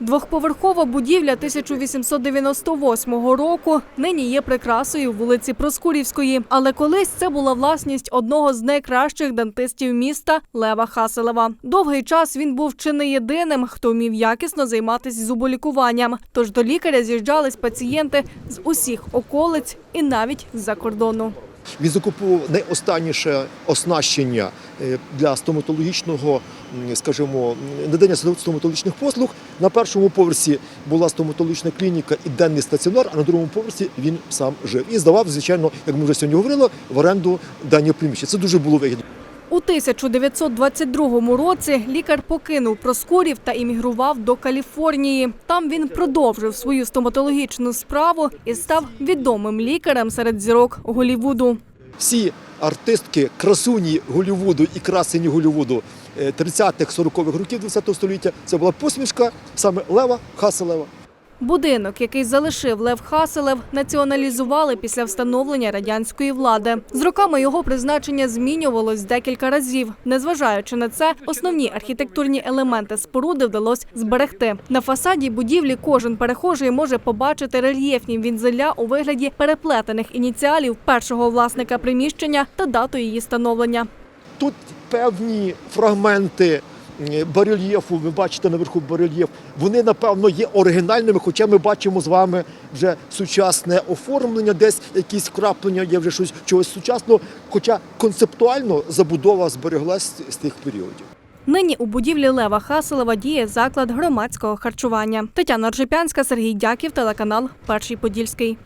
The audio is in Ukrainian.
Двохповерхова будівля 1898 року нині є прикрасою вулиці Проскурівської. Але колись це була власність одного з найкращих дантистів міста Лева Хаселева. Довгий час він був чи не єдиним, хто вмів якісно займатися зуболікуванням. Тож до лікаря з'їжджались пацієнти з усіх околиць і навіть з-за кордону. Він закупив найостанніше оснащення е, для стоматологічного, скажімо, надання стоматологічних послуг. На першому поверсі була стоматологічна клініка і денний стаціонар, а на другому поверсі він сам жив і здавав, звичайно, як ми вже сьогодні говорили, в оренду дані приміщення. Це дуже було вигідно. У 1922 році лікар покинув Проскурів та іммігрував до Каліфорнії. Там він продовжив свою стоматологічну справу і став відомим лікарем серед зірок Голівуду. Всі артистки, красуні Голлівуду і красені Голлівуду е, 30-х, 40-х років ХХ століття це була посмішка саме Лева Хаселева. Будинок, який залишив Лев Хаселев, націоналізували після встановлення радянської влади. З роками його призначення змінювалось декілька разів. Незважаючи на це, основні архітектурні елементи споруди вдалося зберегти. На фасаді будівлі кожен перехожий може побачити рельєфні вінзеля у вигляді переплетених ініціалів першого власника приміщення та дату її становлення. Тут певні фрагменти барельєфу, ви бачите наверху барельєф, вони, напевно, є оригінальними, хоча ми бачимо з вами вже сучасне оформлення, десь якісь вкраплення, є вже щось чогось сучасного, хоча концептуально забудова збереглась з тих періодів. Нині у будівлі Лева Хаселева діє заклад громадського харчування. Тетяна Ржепянська, Сергій Дяків, телеканал Перший Подільський.